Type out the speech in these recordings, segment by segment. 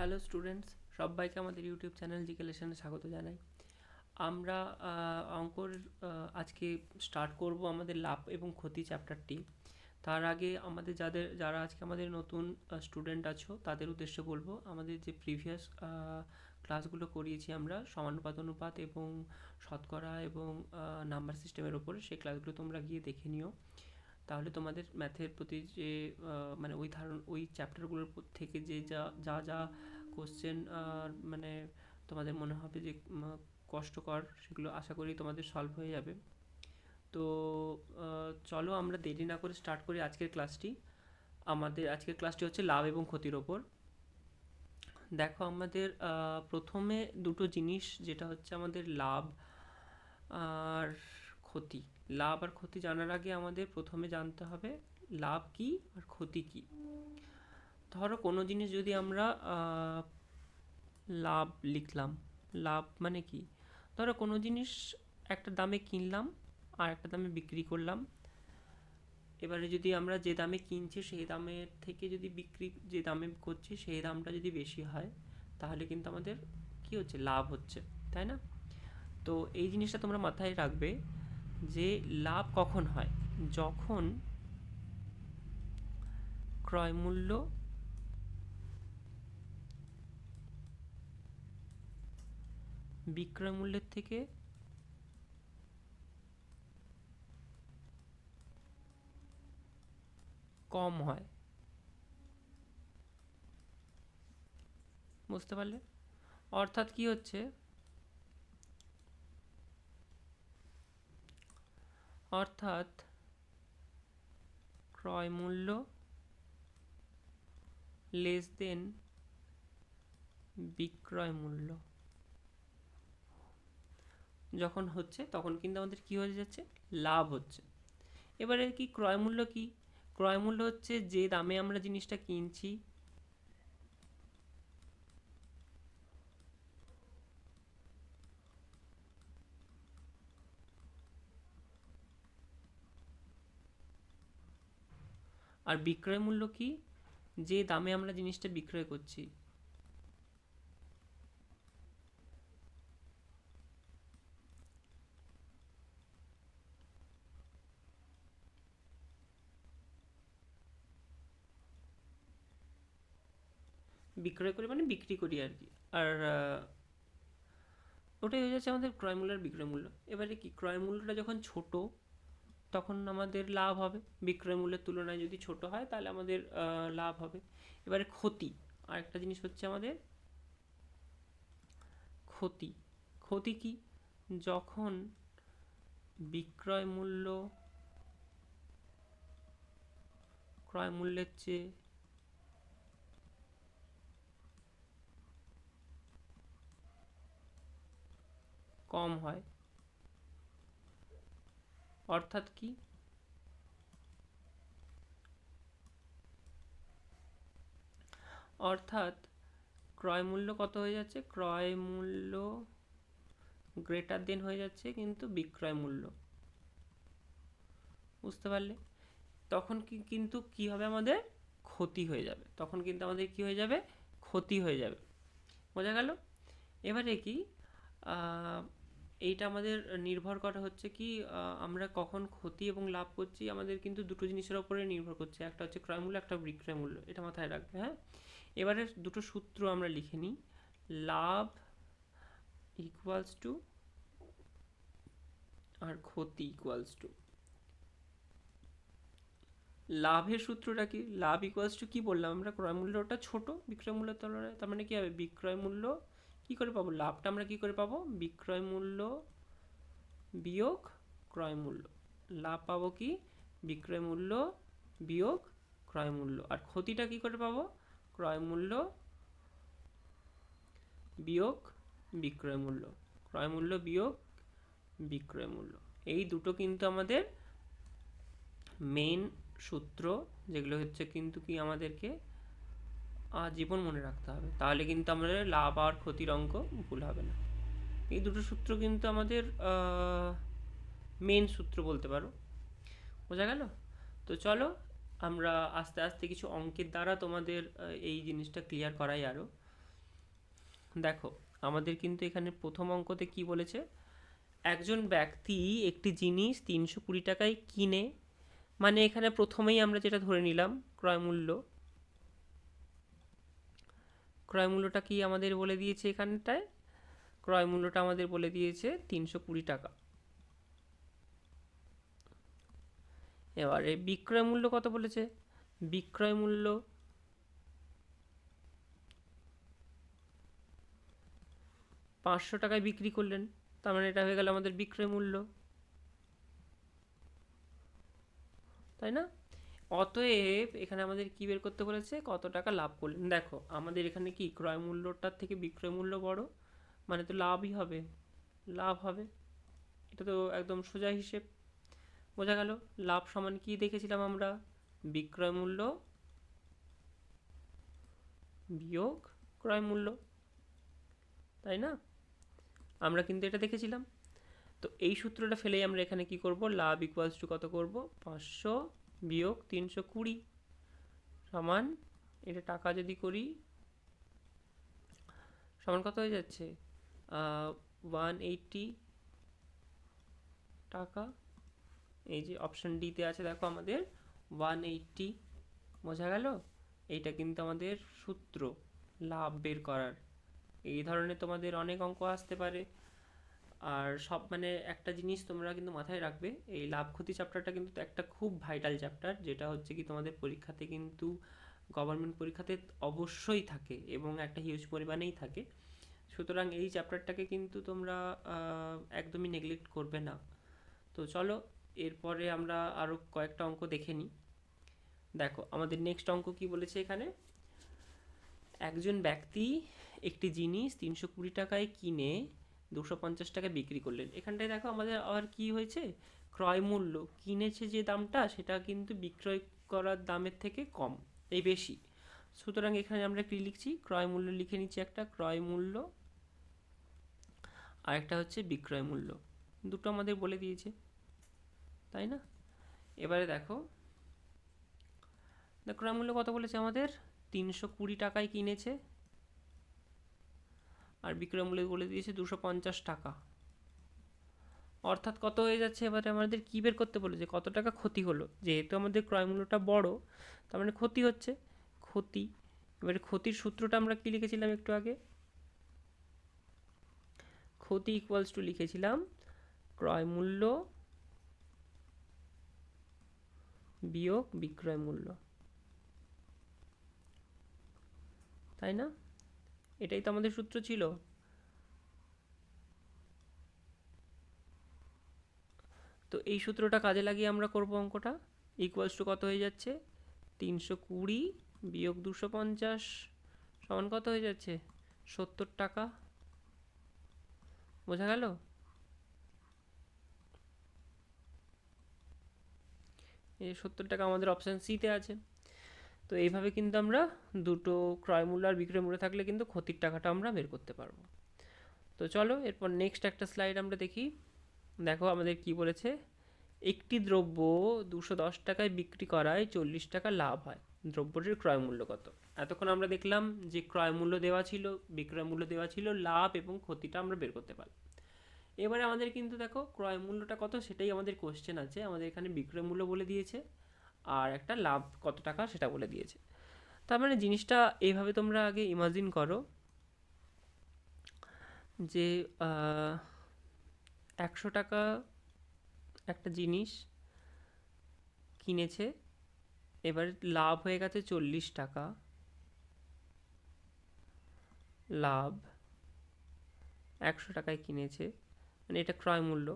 Hello students সবাইকে আমাদের YouTube channel GK লেসনে স্বাগত জানাই। আমরা অঙ্কর আজকে স্টার্ট করব আমাদের লাভ এবং ক্ষতি চ্যাপ্টারটি তার আগে আমাদের যাদের, যারা আজকে আমাদের নতুন স্টুডেন্ট আছো, তাদের উদ্দেশ্যে বলব, আমাদের যে প্রিভিয়াস ক্লাসগুলো করিয়েছি আমরা, সমানুপাত অনুপাত এবং শতকরা এবং নাম্বার সিস্টেমের ওপরে সেই ক্লাসগুলো তোমরা গিয়ে দেখে নিও। তাহলে তোমাদের ম্যাথের প্রতি যে মানে ওই ধারণ, ওই চ্যাপ্টারগুলোর থেকে যে যা যা যা কোশ্চেন মানে তোমাদের মনে হবে যে কষ্টকর, সেগুলো আশা করি তোমাদের সলভ হয়ে যাবে। তো চলো আমরা দেরি না করে স্টার্ট করি আজকের ক্লাসটি আমাদের আজকের ক্লাসটি হচ্ছে লাভ এবং ক্ষতির ওপর। দেখো আমাদের প্রথমে দুটো জিনিস, যেটা হচ্ছে আমাদের লাভ আর ক্ষতি। লাভ আর ক্ষতি জানার আগে আমাদের প্রথমে জানতে হবে, লাভ কি আর ক্ষতি কি? ধরো কোনো জিনিস যদি আমরা লাভ লিখলাম, লাভ মানে কি? ধরো কোনো জিনিস একটা দামে কিনলাম, আর একটা দামে বিক্রি করলাম। এবারে যদি আমরা যে দামে কিনছি, সেই দামের থেকে যদি বিক্রি, যে দামে করছি, সেই দামটা যদি বেশি হয়, তাহলে কিন্তু আমাদের কি হচ্ছে? লাভ হচ্ছে, তাই না? তো এই জিনিসটা তোমরা মাথায় রাখবে যে লাভ কখন হয়? যখন ক্রয় বিক্রয় মূল্যের থেকে? কম হয়। বুঝতে পারলে? অর্থাৎ কি হচ্ছে? অর্থাৎ ক্রয় মূল্য লেস দেন বিক্রয় মূল্য। যখন হচ্ছে, তখন কিন্তু আমাদের কি হয়ে যাচ্ছে? লাভ হচ্ছে। এবারে কি ক্রয় মূল্য কি? ক্রয় মূল্য হচ্ছে যে দামে আমরা জিনিসটা কিনছি। আর বিক্রয় মূল্য কি? যে দামে আমরা জিনিসটা বিক্রয় করছি। বিক্রয় করি মানে বিক্রি করি আর কি। আর ওটাই হয়ে যাচ্ছে আমাদের ক্রয় মূল্য আর বিক্রয় মূল্য। এবারে কি, ক্রয় মূল্যটা যখন ছোট, তখন আমাদের লাভ হবে। বিক্রয় মূল্যের তুলনায় যদি ছোট হয়, তাহলে আমাদের লাভ হবে। এবারে ক্ষতি, আরেকটা জিনিস হচ্ছে আমাদের ক্ষতি। ক্ষতি কি? যখন বিক্রয় মূল্য, ক্রয় মূল্যের চেয়ে কম হয়। অর্থাৎ কি? অর্থাৎ ক্রয় মূল্য কত হয়ে যাচ্ছে? ক্রয় মূল্য গ্রেটার দেন হয়ে যাচ্ছে কিন্তু বিক্রয় মূল্য। বুঝতে পারলে? তখন কি কিন্তু কি হবে আমাদের? ক্ষতি হয়ে যাবে। তখন কিন্তু আমাদের কি হয়ে যাবে? ক্ষতি হয়ে যাবে। বোঝা গেল? এবারে কি? এইটা আমাদের নির্ভর করা হচ্ছে কি আমরা কখন ক্ষতি এবং লাভ করছি, আমাদের কিন্তু দুটো জিনিসের ওপরে নির্ভর করছে। একটা হচ্ছে ক্রয় মূল্য, একটা বিক্রয় মূল্য, এটা মাথায় রাখবে হ্যাঁ? এবারে দুটো সূত্র আমরা লিখে নিই। লাভ ইকুয়ালস টু আর ক্ষতি ইকুয়ালস টু লাভের সূত্রটা কি? লাভ ইকুয়ালস টু কি বললাম আমরা? ক্রয় মূল্যটা ছোট, বিক্রয় মূল্যের তুলনায়, তার মানে কি হবে? বিক্রয় মূল্য কি করে পাবো? লাভটা আমরা কি করে পাবো? বিক্রয় মূল্য বিয়োগ ক্রয় মূল্য। লাভ পাবো কি? বিক্রয় মূল্য বিয়োগ ক্রয় মূল্য। আর ক্ষতিটা কি করে পাবো? ক্রয় মূল্য বিয়োগ বিক্রয় মূল্য। ক্রয় মূল্য বিয়োগ বিক্রয় মূল্য। এই দুটো কিন্তু আমাদের মেন সূত্র, যেগুলো হচ্ছে কিন্তু কি আমাদেরকে আজীবন মনে রাখতে হবে। তাহলে কিন্তু আমাদের লাভ আর ক্ষতির অঙ্ক ভুল হবে না। এই দুটো সূত্র কিন্তু আমাদের মেন সূত্র বলতে পারো। বোঝা গেল? তো চলো, আমরা আস্তে আস্তে কিছু অঙ্কের দ্বারা তোমাদের এই জিনিসটা ক্লিয়ার করাই আরও দেখো, আমাদের কিন্তু এখানে প্রথম অঙ্কতে কি বলেছে? একজন ব্যক্তি একটি জিনিস তিনশো কুড়ি টাকায় কিনে মানে এখানে প্রথমেই আমরা যেটা ধরে নিলাম ক্রয় মূল্য ক্রয় মূল্যটা কি আমাদের বলে দিয়েছে এখানটায়? ক্রয় মূল্যটা আমাদের বলে দিয়েছে তিনশো কুড়ি টাকা। এবারে বিক্রয় মূল্য কত বলেছে? বিক্রয় মূল্য পাঁচশো টাকায় বিক্রি করলেন। তার মানে এটা হয়ে গেল আমাদের বিক্রয় মূল্য। তাই না? অতএব এখানে আমাদের কি বের করতে বলেছে? কত টাকা লাভ করলেন? দেখো, আমাদের এখানে কি ক্রয় মূল্যটার থেকে বিক্রয় মূল্য বড়? মানে তো লাভই হবে। লাভ হবে। এটা তো একদম সোজা হিসেব। বোঝা গেল? লাভ সমান কি দেখেছিলাম আমরা? বিক্রয় মূল্য বিয়োগ ক্রয় মূল্য। তাই না? আমরা কিন্তু এটা দেখেছিলাম। তো এই সূত্রটা ফেলেই আমরা এখানে কি করব? লাভ ইকুয়ালস টু কত করব? পাঁচশো বিয়োগ তিনশো কুড়ি সমান, এটা টাকা যদি করি, সমান কত হয়ে যাচ্ছে? ওয়ান এইটটি টাকা। এই যে অপশান ডিতে আছে, দেখো আমাদের ওয়ান এইটটি বোঝা গেল? এইটা কিন্তু আমাদের সূত্র, লাভ বের করার। এই ধরনের তোমাদের অনেক অঙ্ক আসতে পারে। আর সব মানে একটা জিনিস তোমরা কিন্তু মাথায় রাখবে, এই লাভ ক্ষতি চ্যাপ্টারটা কিন্তু একটা খুব ভাইটাল চ্যাপ্টার যেটা হচ্ছে কি তোমাদের পরীক্ষাতে কিন্তু গভর্নমেন্ট পরীক্ষাতে অবশ্যই থাকে এবং একটা হিউজ পরিমাণেই থাকে। সুতরাং এই চ্যাপ্টারটাকে কিন্তু তোমরা একদমই নেগলেক্ট করবে না। তো চলো, এরপরে আমরা আরও কয়েকটা অঙ্ক দেখে নিই। দেখো, আমাদের নেক্সট অঙ্ক কি বলেছে এখানে? একজন ব্যক্তি একটি জিনিস তিনশো কুড়ি টাকায় কিনে দুশো পঞ্চাশ টাকায় বিক্রি করলেন। এখানটায় দেখো আমাদের আবার কি হয়েছে? ক্রয় মূল্য। কিনেছে যে দামটা, সেটা কিন্তু বিক্রয় করার দামের থেকে কম, এই বেশি। সুতরাং এখানে আমরা কি লিখছি? ক্রয় মূল্য লিখে নিচ্ছি একটা, ক্রয় মূল্য আর একটা হচ্ছে বিক্রয় মূল্য। দুটো আমাদের বলে দিয়েছে, তাই না? এবারে দেখো ক্রয় মূল্য কত বলেছে আমাদের? তিনশো কুড়ি টাকায় কিনেছে। আর বিক্রয় মূল্য বলে দিয়েছে দুশো পঞ্চাশ টাকা। অর্থাৎ কত হয়ে যাচ্ছে? এবারে আমাদের কী বের করতে বলেছে? কত টাকা ক্ষতি হলো? যেহেতু আমাদের ক্রয় মূল্যটা বড়, তার মানে ক্ষতি হচ্ছে। ক্ষতি, এবারে ক্ষতির সূত্রটা আমরা কী লিখেছিলাম একটু আগে? ক্ষতি ইকুয়ালস টু লিখেছিলাম ক্রয় মূল্য বিয়োগ বিক্রয় মূল্য। তাই না? এটাই তো আমাদের সূত্র ছিল। তো এই সূত্রটা কাজে লাগিয়ে আমরা করব অঙ্কটা। ইকুয়ালস টু কত হয়ে যাচ্ছে? তিনশো কুড়ি বিয়োগ দুশো পঞ্চাশ সমান কত হয়ে যাচ্ছে? সত্তর টাকা। বোঝা গেল? এই সত্তর টাকা আমাদের অপশান সিতে আছে। তো এইভাবে কিন্তু আমরা দুটো ক্রয় মূল্য আর বিক্রয় মূল্য থাকলে কিন্তু ক্ষতির টাকাটা আমরা বের করতে পারব। তো চলো, এরপর নেক্সট একটা স্লাইড আমরা দেখি। দেখো আমাদের কি বলেছে, একটি দ্রব্য দুশো দশ টাকায় বিক্রি করায় চল্লিশ টাকা লাভ হয়। দ্রব্যটির ক্রয় মূল্য কত? এতক্ষণ আমরা দেখলাম যে ক্রয় মূল্য দেওয়া ছিল, বিক্রয় মূল্য দেওয়া ছিল, লাভ এবং ক্ষতিটা আমরা বের করতে পারলাম। এবারে আমাদের কিন্তু দেখো, ক্রয় মূল্যটা কত সেটাই আমাদের কোশ্চেন আছে। আমাদের এখানে বিক্রয় মূল্য বলে দিয়েছে। আর একটা লাভ কত টাকা সেটা বলে দিয়েছে। তার মানে জিনিসটা এইভাবে তোমরা আগে ইমাজিন করো যে একশো টাকা একটা জিনিস কিনেছে, এবার লাভ হয়ে গেছে চল্লিশ টাকা। লাভ একশো টাকায় কিনেছে মানে এটা ক্রয় মূল্য।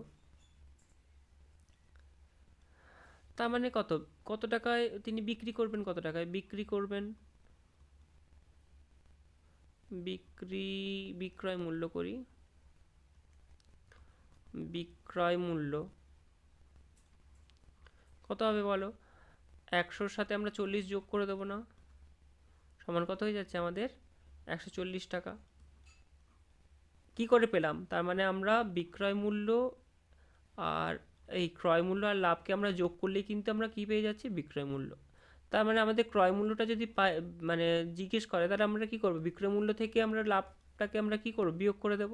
তার মানে কত? কত টাকায় তিনি বিক্রি করবেন কত টাকায়? বিক্রি করবেন? বিক্রি, বিক্রয় মূল্য করি। বিক্রয় মূল্য। কত হবে বলো? একশোর সাথে আমরা চল্লিশ যোগ করে দেবো না? সমান কত হয়ে যাচ্ছে আমাদের? একশো চল্লিশ টাকা। কি করে পেলাম? তার মানে আমরা বিক্রয় মূল্য আর এই ক্রয় মূল্য আর লাভকে আমরা যোগ করলেই কিন্তু আমরা কী পেয়ে যাচ্ছি? বিক্রয় মূল্য। তার মানে আমাদের ক্রয় মূল্যটা যদি মানে জিজ্ঞেস করে, তাহলে আমরা কী করব? বিক্রয় মূল্য থেকে আমরা লাভটাকে আমরা কি করব? বিয়োগ করে দেব।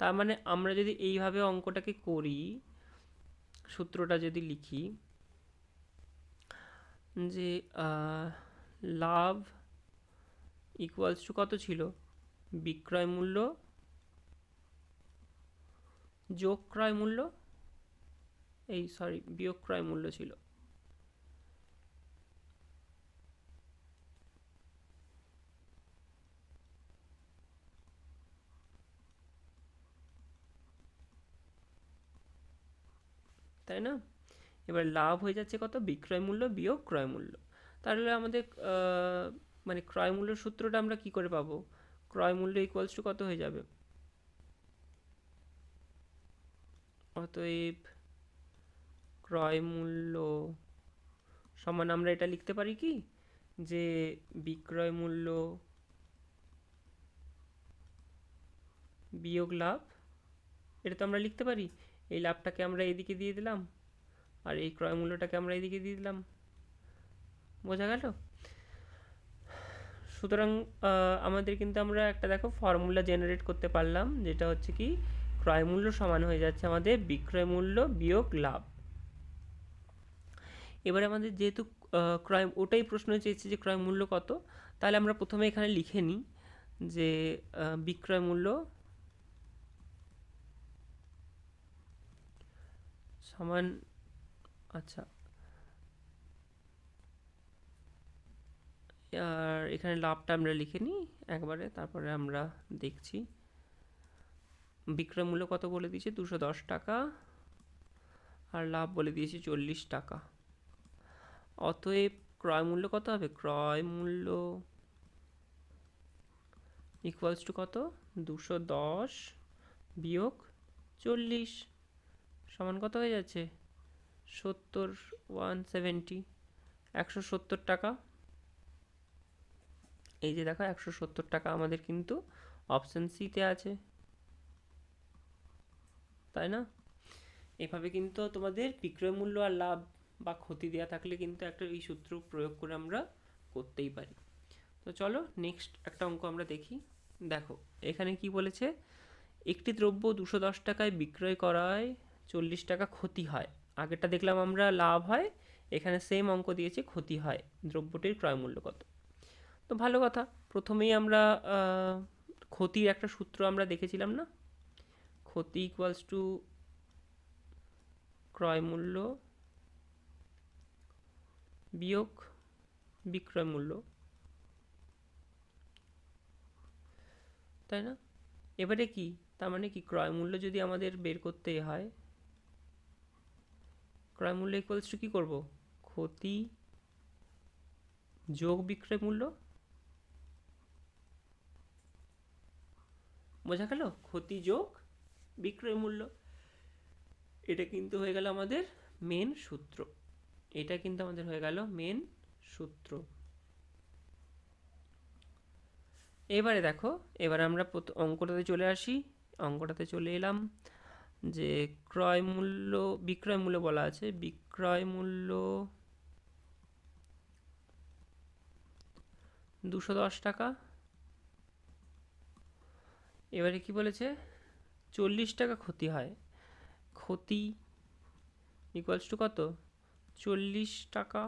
তার মানে আমরা যদি এইভাবে অঙ্কটাকে করি, সূত্রটা যদি লিখি, যে লাভ ইকুয়ালস টু কত ছিল? বিক্রয় মূল্য যোগ ক্রয় মূল্য এই সরি বিয়োগ ক্রয় মূল্য ছিল। তাই না? এবার লাভ হয়ে যাচ্ছে কত? বিক্রয় মূল্য, বিয়োগ ক্রয় মূল্য। তাহলে আমাদের মানে ক্রয় মূল্যের সূত্রটা আমরা কি করে পাবো? ক্রয় মূল্য ইকুয়ালস টু কত হয়ে যাবে? অতএব ক্রয় মূল্য সমান আমরা এটা লিখতে পারি কি? যে বিক্রয় মূল্য বিয়োগ লাভ, এটা তো আমরা লিখতে পারি। এই লাভটাকে আমরা এদিকে দিয়ে দিলাম আর এই ক্রয় মূল্যটাকে আমরা এদিকে দিয়ে দিলাম। বোঝা গেল? সুতরাং আমাদের কিন্তু আমরা একটা দেখো ফর্মুলা জেনারেট করতে পারলাম, যেটা হচ্ছে কি, ক্রয় মূল্য সমান হয়ে যাচ্ছে আমাদের বিক্রয় মূল্য বিয়োগ লাভ। এবারে আমাদের যেহেতু ক্রয়, ওটাই প্রশ্ন চেয়েছে যে ক্রয় মূল্য কত, তাহলে আমরা প্রথমে এখানে লিখে নিই যে বিক্রয় মূল্য সমান আচ্ছা। আর এখানে লাভটা আমরা লিখে নিই একবারে, তারপরে আমরা দেখছি। বিক্রয় মূল্য কত বলে দিয়েছে? দুশো দশ টাকা। আর লাভ বলে দিয়েছে চল্লিশ টাকা। অতএব ক্রয় মূল্য কত হবে? ক্রয় মূল্য ইকুয়ালস টু কত? দুশো দশ বিয়োগ চল্লিশ সমান কত হয়ে যাচ্ছে? সত্তর ওয়ান সেভেন্টি একশো সত্তর টাকা। এই যে দেখো, একশো সত্তর টাকা আমাদের কিন্তু অপশান সিতে আছে। তাই না? এভাবে কিন্তু তোমাদের বিক্রয় মূল্য আর লাভ বা ক্ষতি দেওয়া থাকলে কিন্তু একটা এই সূত্র প্রয়োগ করে আমরা করতেই পারি। তো চলো নেক্সট একটা অঙ্ক আমরা দেখি। দেখো, এখানে কি বলেছে? একটি দ্রব্য দুশো দশ টাকায় বিক্রয় করায় চল্লিশ টাকা ক্ষতি হয়। আগেরটা দেখলাম আমরা লাভ হয়, এখানে সেম অঙ্ক দিয়েছে ক্ষতি হয়। দ্রব্যটির ক্রয় মূল্য কত? তো ভালো কথা, প্রথমেই আমরা ক্ষতির একটা সূত্র আমরা দেখেছিলাম না? ক্ষতি ইকুয়ালস টু ক্রয় মূল্য বিয়োগ বিক্রয় মূল্য। তাই না? এবারে কি? তার মানে কি? ক্রয় মূল্য যদি আমাদের বের করতে হয়, ক্রয় মূল্য ইকুয়ালস টু কী করব? ক্ষতি যোগ বিক্রয় মূল্য? বোঝা গেল? ক্ষতি যোগ বিক্রয় মূল্য। এটা কিন্তু হয়ে গেল আমাদের মেন সূত্র। এটা কিন্তু আমাদের হয়ে গেল মেন সূত্র। এবারে দেখো, এবার আমরা অঙ্কটাতে চলে আসি। অঙ্কটাতে চলে এলাম যে ক্রয় মূল্য, বিক্রয় মূল্য বলা আছে। বিক্রয় মূল্য দুশো দশ টাকা। এবারে কি বলেছে? চল্লিশ টাকা ক্ষতি হয়। ক্ষতি ইকুয়ালস টু কত? চল্লিশ টাকা।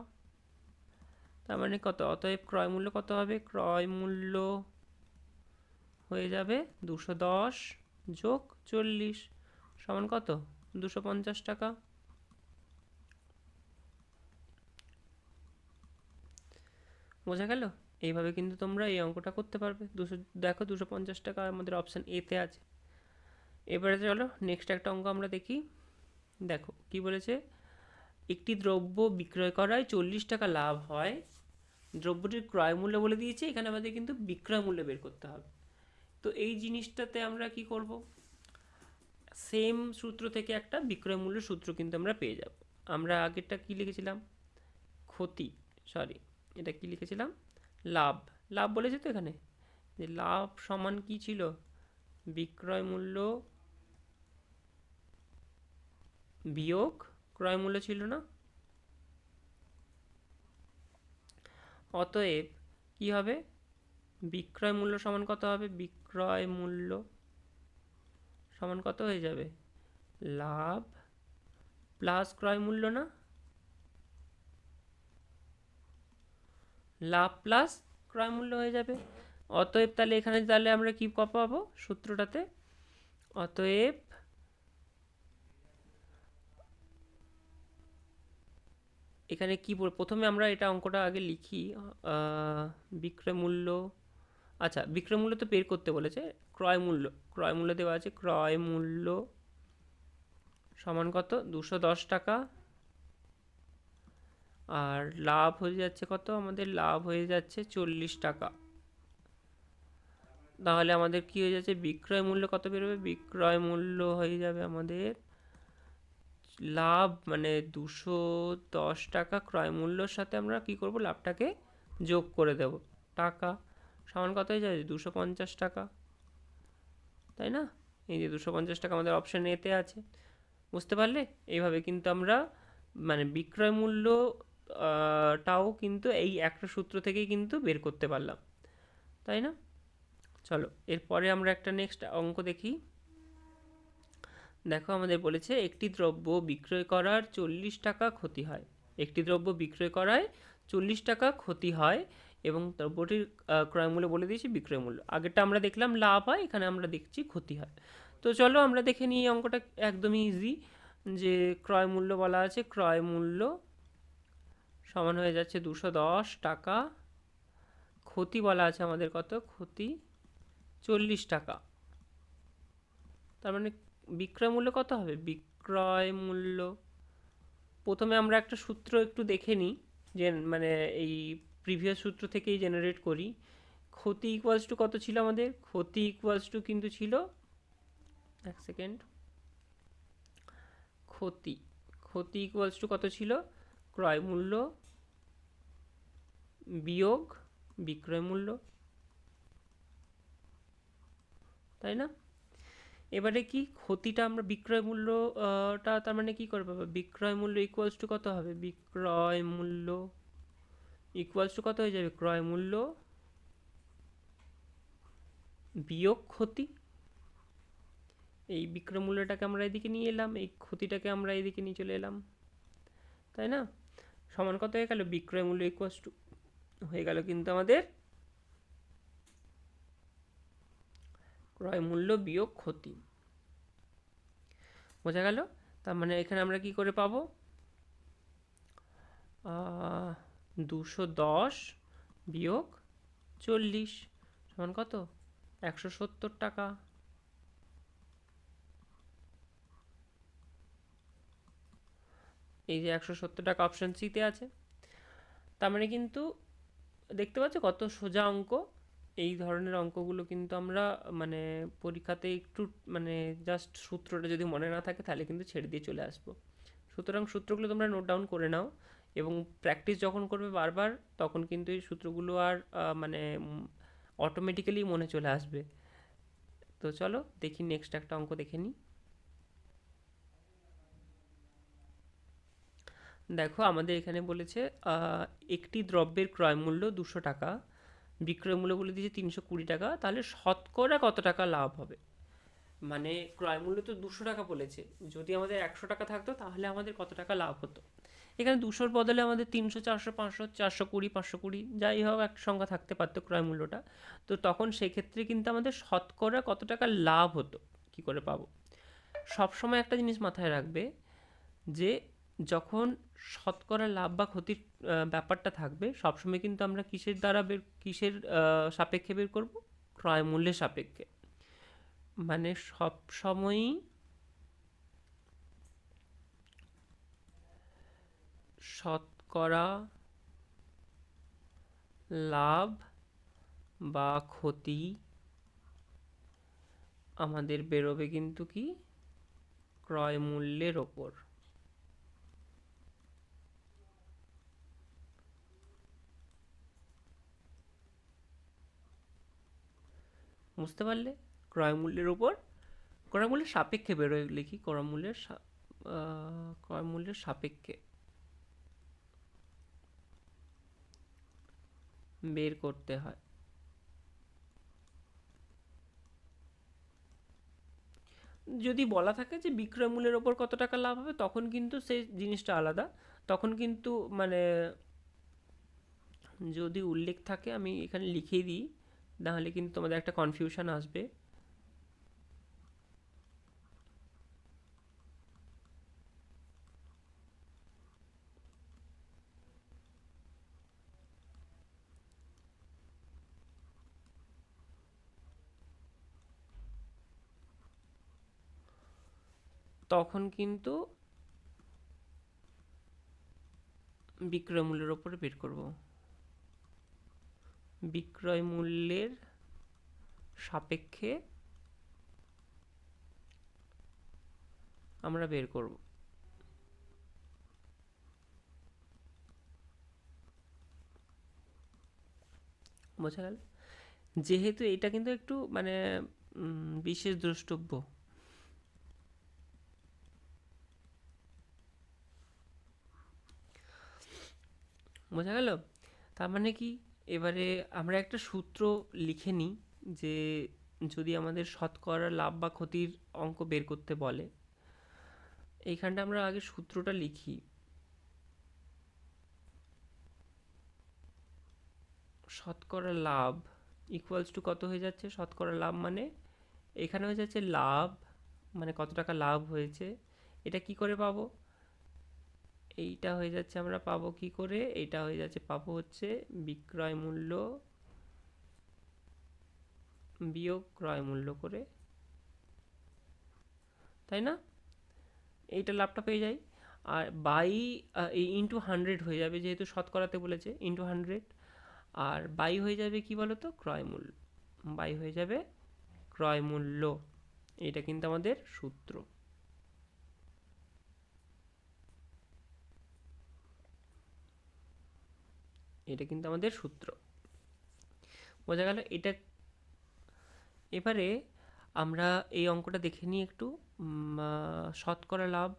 তার মানে কত? অতএব ক্রয় মূল্য কত হবে? ক্রয় মূল্য হয়ে যাবে দুশো দশ যোগ চল্লিশ সমান কত? দুশো পঞ্চাশ টাকা। বোঝা গেল? এইভাবে কিন্তু তোমরা এই অঙ্কটা করতে পারবে। দুশো, দেখো দুশো পঞ্চাশ টাকা আমাদের অপশান এতে আছে। এবারে চলো নেক্সট একটা অঙ্ক আমরা দেখি। দেখো, কি বলেছে? একটি দ্রব্য বিক্রয় করায় চল্লিশ টাকা লাভ হয়। দ্রব্যটির ক্রয় মূল্য বলে দিয়েছে, এখানে আমাদের কিন্তু বিক্রয় মূল্য বের করতে হবে। তো এই জিনিসটাতে আমরা কি করব? সেম সূত্র থেকে একটা বিক্রয় মূল্য সূত্র কিন্তু আমরা পেয়ে যাব। আমরা আগেরটা কি লিখেছিলাম? ক্ষতি সরি এটা কি লিখেছিলাম? লাভ। লাভ বলেছে তো এখানে? যে লাভ সমান কি ছিল? বিক্রয় মূল্য বিয়োগ ক্রয় মূল্য ছিল না। অতএব কি হবে? বিক্রয় মূল্য সমান কত হবে? বিক্রয় মূল্য সমান কত হয়ে যাবে? লাভ প্লাস ক্রয় মূল্য না? লাভ প্লাস ক্রয় মূল্য হয়ে যাবে। অতএব তাহলে এখানে তাহলে আমরা কি পাবো? সূত্রটাতে। অতএব এখানে কি প্রথমে আমরা এটা অঙ্কটা আগে লিখি বিক্রয় মূল্য আচ্ছা বিক্রয় মূল্য তো বের করতে বলেছে ক্রয় মূল্য ক্রয় মূল্য দেওয়া আছে ক্রয় মূল্য সমান কত? দুশো দশ টাকা। আর লাভ হয়ে যাচ্ছে কত? আমাদের লাভ হয়ে যাচ্ছে চল্লিশ টাকা। তাহলে আমাদের কি হয়ে যাচ্ছে? বিক্রয় মূল্য কত বেরোবে বিক্রয় মূল্য হয়ে যাবে আমাদের লাভ মানে দুশো দশ টাকা ক্রয় মূল্যর সাথে আমরা কি করব? লাভটাকে যোগ করে দেব। টাকা, সমান কত হয়ে যাবে দুশো পঞ্চাশ টাকা। তাই না? এই যে দুশো পঞ্চাশ টাকা আমাদের অপশান এতে আছে। বুঝতে পারলে? এইভাবে কিন্তু আমরা মানে বিক্রয় মূল্য টাও কিন্তু এই একটা সূত্র থেকেই কিন্তু বের করতে পারলাম। তাই না? চলো, এরপরে আমরা একটা নেক্সট অঙ্ক দেখি। দেখো আমাদের বলেছে একটি দ্রব্য বিক্রয় করার চল্লিশ টাকা ক্ষতি হয়। একটি দ্রব্য বিক্রয় করায় চল্লিশ টাকা ক্ষতি হয় এবং দ্রব্যটির ক্রয় মূল্য বলে দিয়েছি বিক্রয় মূল্য। আগেরটা আমরা দেখলাম লাভ হয়, এখানে আমরা দেখছি ক্ষতি হয়। তো চলো আমরা দেখে নিই অঙ্কটা একদমই ইজি যে ক্রয় মূল্য বলা আছে, ক্রয় মূল্য সমান হয়ে যাচ্ছে দুশো দশ টাকা। ক্ষতি বলা আছে আমাদের কত? ক্ষতি চল্লিশ টাকা। তার মানে বিক্রয় মূল্য কত হবে? বিক্রয় মূল্য প্রথমে আমরা একটা সূত্র একটু দেখে নিই, যে মানে এই প্রিভিয়াস সূত্র থেকেই জেনারেট করি। ক্ষতি ইকুয়ালস টু কত ছিল আমাদের? ক্ষতি ইকুয়ালস টু কিন্তু ছিল, এক সেকেন্ড ক্ষতি ক্ষতি ইকুয়ালস টু কত ছিল? ক্রয় মূল্য বিয়োগ বিক্রয় মূল্য তাই না? এবারে কি ক্ষতিটা আমরা বিক্রয় মূল্যটা তার মানে কি করে পাবো? বিক্রয় মূল্য ইকুয়ালস টু কত হবে? বিক্রয় মূল্য ইকুয়ালস টু কত হয়ে যাবে? ক্রয় মূল্য বিয়োগ ক্ষতি। এই বিক্রয় মূল্যটাকে আমরা এদিকে নিয়ে এলাম, এই ক্ষতিটাকে আমরা এদিকে নিয়ে চলে এলাম। তাই না? সমান কত হয়ে গেল? বিক্রয় মূল্য ইকুয়ালস টু হয়ে গেল কিন্তু আমাদের ক্রয় মূল্য বিয়োগ ক্ষতি। বোঝা গেল? তার মানে এখানে আমরা কি করে পাবো? দুশো দশ বিয়োগ চল্লিশ সমান কত? একশো সত্তর টাকা। এই যে একশো সত্তর টাকা অপশান সিতে আছে। তার মানে কিন্তু দেখতে পাচ্ছ কত সোজা অঙ্ক। এই ধরনের অঙ্কগুলো কিন্তু আমরা মানে পরীক্ষাতে একটু মানে জাস্ট সূত্রটা যদি মনে না থাকে তাহলে কিন্তু ছেড়ে দিয়ে চলে আসব। সুতরাং সূত্রগুলো তোমরা নোট ডাউন করে নাও এবং প্র্যাকটিস যখন করবে বারবার, তখন কিন্তু এই সূত্রগুলো আর মানে অটোমেটিক্যালি মনে চলে আসবে। তো চলো দেখি নেক্সট একটা অঙ্ক দেখে নিই। দেখো আমাদের এখানে বলেছে একটি দ্রব্যের ক্রয় মূল্য দুশো টাকা। বিক্রয় মূল্য বলে দিয়েছে তিনশো কুড়ি টাকা, তাহলে শতকরা কত টাকা লাভ হবে? মানে ক্রয় মূল্য তো দুশো টাকা বলেছে, যদি আমাদের একশো টাকা থাকতো তাহলে আমাদের কত টাকা লাভ হতো? এখানে দুশোর বদলে আমাদের তিনশো, চারশো, পাঁচশো, চারশো কুড়ি, পাঁচশো কুড়ি, যাই হোক, এক সংখ্যা থাকতে পারতো ক্রয় মূল্যটা। তো তখন সেক্ষেত্রে কিন্তু আমাদের শতকরা কত টাকা লাভ হতো? কি করে পাবো? সবসময় একটা জিনিস মাথায় রাখবে যে যখন শতকরা লাভ বা ক্ষতির ব্যাপারটা থাকবে, সবসময় কিন্তু আমরা কিসের দ্বারা বের, কিসের সাপেক্ষে বের করব? ক্রয় মূল্যের সাপেক্ষে। মানে সব সময়ই শতকরা লাভ বা ক্ষতি আমাদের বেরোবে কিন্তু কি? ক্রয় মূল্যের ওপর। বুঝতে পারলে? ক্রয় মূল্যের ওপর ক্রয় মূল্যের সাপেক্ষে বেরোয় লিখি, ক্রয় মূল্যের ক্রয় মূল্যের সাপেক্ষে। বের করতে হয়। যদি বলা থাকে যে বিক্রয় মূল্যের ওপর কত টাকা লাভ হবে, তখন কিন্তু সেই জিনিসটা আলাদা। তখন কিন্তু মানে যদি উল্লেখ থাকে, আমি এখানে লিখে দিই। নাহলে কিন্তু তোমাদের একটা কনফিউশন আসবে। তখন কিন্তু বিক্রয় মূল্যের ওপরে বের করব। বিক্রয় মূল্যের সাপেক্ষে আমরা বের করব। বোঝা গেল? যেহেতু এটা কিন্তু একটু মানে বিশেষ দ্রষ্টব্য। বোঝা গেল? তার মানে কি? এবারে আমরা একটা সূত্র লিখে নিই যে যদি আমাদের শতকরা লাভ বা ক্ষতির অঙ্ক বের করতে বলে, এইখানটা আমরা আগে সূত্রটা লিখি। শতকরা লাভ ইকুয়ালস টু কত হয়ে যাচ্ছে? শতকরা লাভ মানে এখানে হয়ে যাচ্ছে লাভ মানে কত টাকা লাভ হয়েছে, এটা কি করে পাবো? এইটা হয়ে যাচ্ছে আমরা পাবো কি করে? এইটা হয়ে যাচ্ছে, পাবো হচ্ছে বিক্রয় মূল্য, বিয়োগ ক্রয় মূল্য করে। তাই না? এইটা লাভটা পেয়ে যাই। আর বাই এই ইন্টু হান্ড্রেড হয়ে যাবে যেহেতু শতকরাতে বলেছে ইন্টু হান্ড্রেড আর বাই হয়ে যাবে কি বলো তো ক্রয় মূল্য। বাই হয়ে যাবে ক্রয় মূল্য। এটা কিন্তু আমাদের সূত্র। এটা কিন্তু আমাদের সূত্র। বোঝা গেল এটা এবারে আমরা এই অঙ্কটা দেখে নিই একটু শতকরা লাভ।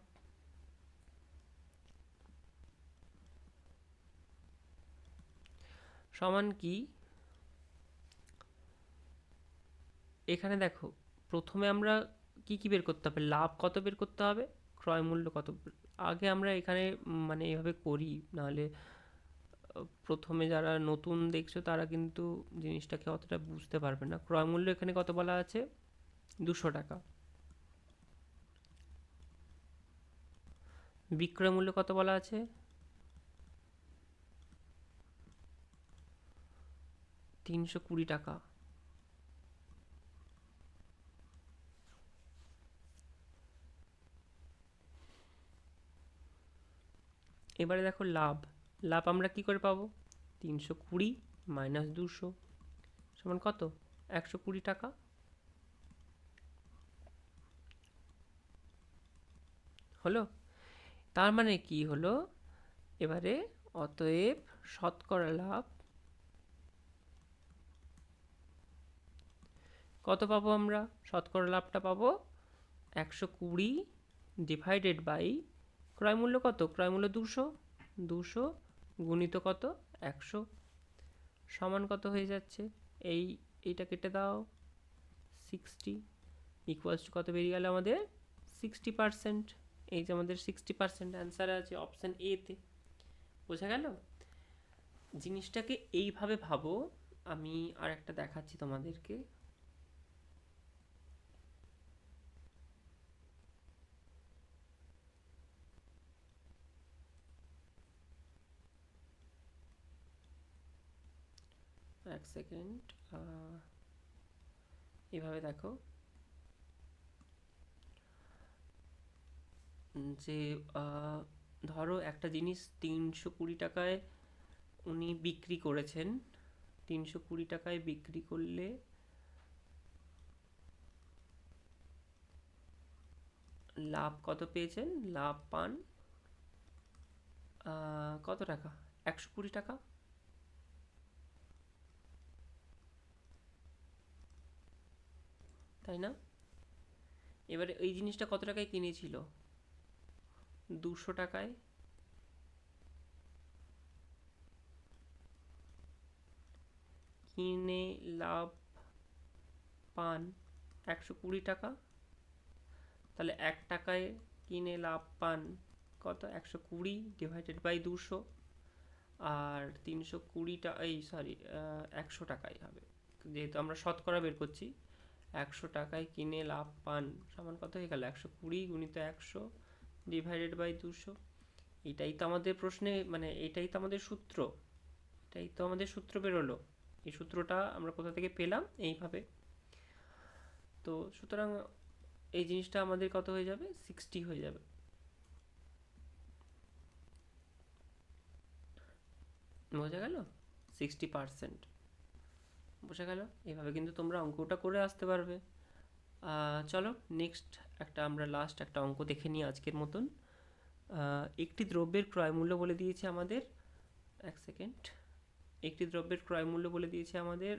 সমান কি? এখানে দেখো, প্রথমে আমরা কি কি বের করতে হবে? লাভ কত বের করতে হবে? ক্রয় মূল্য কত? আগে আমরা এখানে মানে এভাবে করি, নাহলে প্রথমে যারা নতুন দেখছ, তারা কিন্তু জিনিসটাকে অতটা বুঝতে পারবে না। ক্রয় মূল্য এখানে কত বলা আছে? দুশো টাকা। বিক্রয় মূল্য কত বলা আছে? তিনশো কুড়ি টাকা। এবারে দেখো লাভ। লাভ আমরা কি করে পাবো? তিনশো কুড়ি মাইনাস দুশো সমান কত? একশো কুড়ি টাকা। হলো? তার মানে কি হলো? এবারে অতএব শতকরা লাভ কত পাবো আমরা? শতকরা লাভটা পাবো একশো কুড়ি ডিভাইডেড বাই ক্রয় মূল্য কত? ক্রয় মূল্য দুশো। দুশো গুণিত কত? একশো। সমান কত হয়ে যাচ্ছে? এই, এইটা কেটে দাও। সিক্সটি ইকুয়ালস টু কত বেরিয়ে গেল আমাদের? সিক্সটি পারসেন্ট এই যে আমাদের সিক্সটি পারসেন্ট অ্যান্সার আছে অপশান এতে বোঝা গেল? জিনিসটাকে এইভাবে ভাবো, আমি আর একটা দেখাচ্ছি তোমাদেরকে এক সেকেন্ড এভাবে দেখো। যে ধরো একটা জিনিস তিনশো কুড়ি টাকায় উনি বিক্রি করেছেন। তিনশো কুড়ি টাকায় বিক্রি করলে লাভ কত পেয়েছেন? লাভ পান কত টাকা? একশো কুড়ি টাকা? তাই না? এবারে এই জিনিসটা কত টাকায় কিনেছিল? দুশো টাকায়? কিনে লাভ পান একশো কুড়ি টাকা। তাহলে এক টাকায় কিনে লাভ পান কত? একশো কুড়ি ডিভাইডেড বাই দুশো। আর তিনশো কুড়িটা এই সরি একশো টাকাই হবে। যেহেতু আমরা শতকরা বের করছি একশো টাকায় কিনে লাভ পান। সমান কত হয়ে গেল, একশো কুড়ি গুণিত একশো ডিভাইডেড বাই দুশো। এটাই তো আমাদের প্রশ্নে মানে এটাই তো আমাদের সূত্র। এটাই তো আমাদের সূত্র বেরোলো। এই সূত্রটা আমরা কোথা থেকে পেলাম? এইভাবে। তো সুতরাং এই জিনিসটা আমাদের কত হয়ে যাবে? সিক্সটি হয়ে যাবে। বোঝা গেল? সিক্সটি পারসেন্ট বোঝা গেল। এভাবে কিন্তু তোমরা অঙ্কটা করে আসতে পারবে। চলো নেক্সট একটা আমরা লাস্ট একটা অঙ্ক দেখে নিই আজকের মতন। একটি দ্রব্যের ক্রয় মূল্য বলে দিয়েছে আমাদের, এক সেকেন্ড একটি দ্রব্যের ক্রয় মূল্য বলে দিয়েছে আমাদের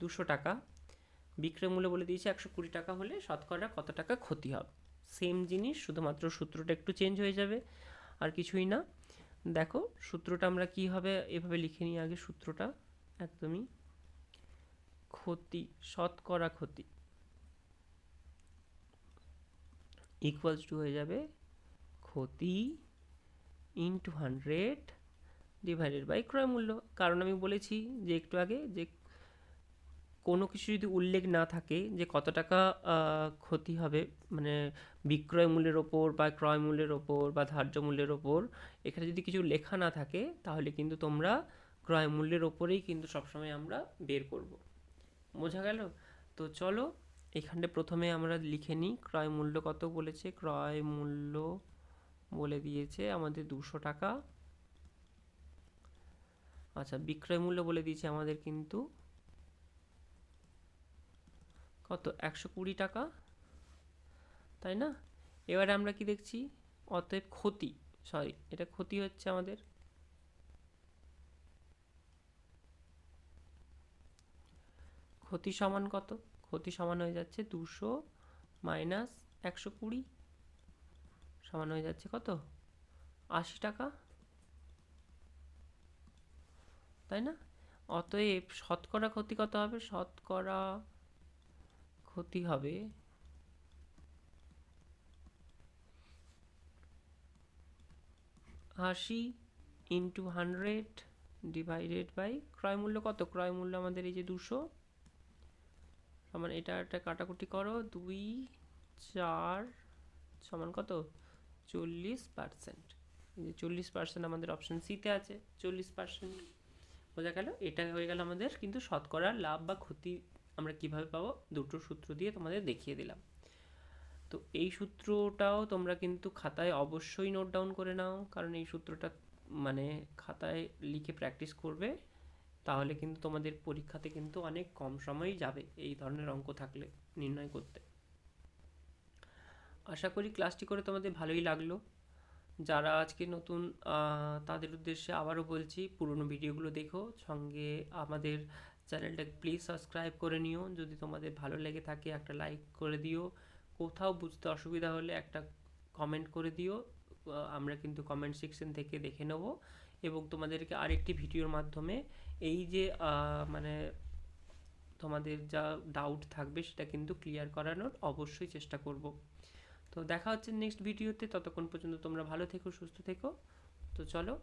দুশো টাকা। বিক্রয় মূল্য বলে দিয়েছে একশো কুড়ি টাকা হলে শতকরা কত টাকা ক্ষতি হবে। সেম জিনিস, শুধুমাত্র সূত্রটা একটু চেঞ্জ হয়ে যাবে, আর কিছুই না। দেখো, সূত্রটা আমরা কি হবে এভাবে লিখে নিই আগে সূত্রটা। একদমই। ক্ষতি, শতকরা ক্ষতি। ইকুয়ালস টু হয়ে যাবে ক্ষতি ইন্টু হান্ড্রেড ডিভাইডেড বাই ক্রয় মূল্য। কারণ আমি বলেছি যে একটু আগে যে কোনো কিছু যদি উল্লেখ না থাকে যে কত টাকা ক্ষতি হবে মানে বিক্রয় মূল্যের ওপর বা ক্রয় মূল্যের ওপর বা ধার্য মূল্যের ওপর, এখানে যদি কিছু লেখা না থাকে, তাহলে কিন্তু তোমরা ক্রয় মূল্যের ওপরেই কিন্তু সবসময় আমরা বের করব। বোঝা গেল? তো চলো এখানে প্রথমে আমরা লিখে নিই। ক্রয় মূল্য কত বলেছে? ক্রয় মূল্য বলে দিয়েছে আমাদের দুশো টাকা। আচ্ছা বিক্রয় মূল্য বলে দিয়েছে আমাদের কিন্তু কত? একশো কুড়ি টাকা। তাই না? এবারে আমরা কি দেখছি? অতএব ক্ষতি, সরি, এটা ক্ষতি হচ্ছে আমাদের ক্ষতি সমান কত? ক্ষতি সমান হয়ে যাচ্ছে দুশো মাইনাস একশো কুড়ি। সমান হয়ে যাচ্ছে কত? আশি টাকা। তাই না? অতএব শতকরা ক্ষতি কত হবে? শতকরা ক্ষতি হবে আশি ইন্টু হান্ড্রেড ডিভাইডেড বাই ক্রয় মূল্য কত? ক্রয় মূল্য আমাদের এই যে দুশো সমান এটা একটা কাটাকুটি করো, দুই, চার সমান কত? চল্লিশ পার্সেন্ট যে চল্লিশ পার্সেন্ট আমাদের অপশন সিতে আছে, চল্লিশ পার্সেন্ট বোঝা গেল? এটা হয়ে গেল আমাদের কিন্তু শতকরা লাভ বা ক্ষতি আমরা কীভাবে পাবো? দুটো সূত্র দিয়ে তোমাদের দেখিয়ে দিলাম। তো এই সূত্রটাও তোমরা কিন্তু খাতায় অবশ্যই নোট ডাউন করে নাও, কারণ এই সূত্রটা মানে খাতায় লিখে প্র্যাকটিস করবে। তাহলে কিন্তু তোমাদের পরীক্ষাতে কিন্তু অনেক কম সময়ই যাবে এই ধরনের অঙ্ক থাকলে নির্ণয় করতে। আশা করি ক্লাসটি করে তোমাদের ভালোই লাগল। যারা আজকে নতুন তাদের উদ্দেশ্যে আবারও বলছি, পুরনো ভিডিওগুলো দেখো। সঙ্গে আমাদের চ্যানেলটা প্লিজ সাবস্ক্রাইব করে নিও। যদি তোমাদের ভালো লেগে থাকে, একটা লাইক করে দিও। কোথাও বুঝতে অসুবিধা হলে একটা কমেন্ট করে দিও। আমরা কিন্তু কমেন্ট সেকশন থেকে দেখে নেব। এবং তোমাদেরকে আরেকটি ভিডিওর মাধ্যমে এই যে মানে তোমাদের যা ডাউট থাকবে সেটা কিন্তু ক্লিয়ার করানোর অবশ্যই চেষ্টা করব। তো দেখা হচ্ছে নেক্সট ভিডিওতে ততক্ষণ পর্যন্ত তোমরা ভালো থেকো, সুস্থ থেকো। তো চলো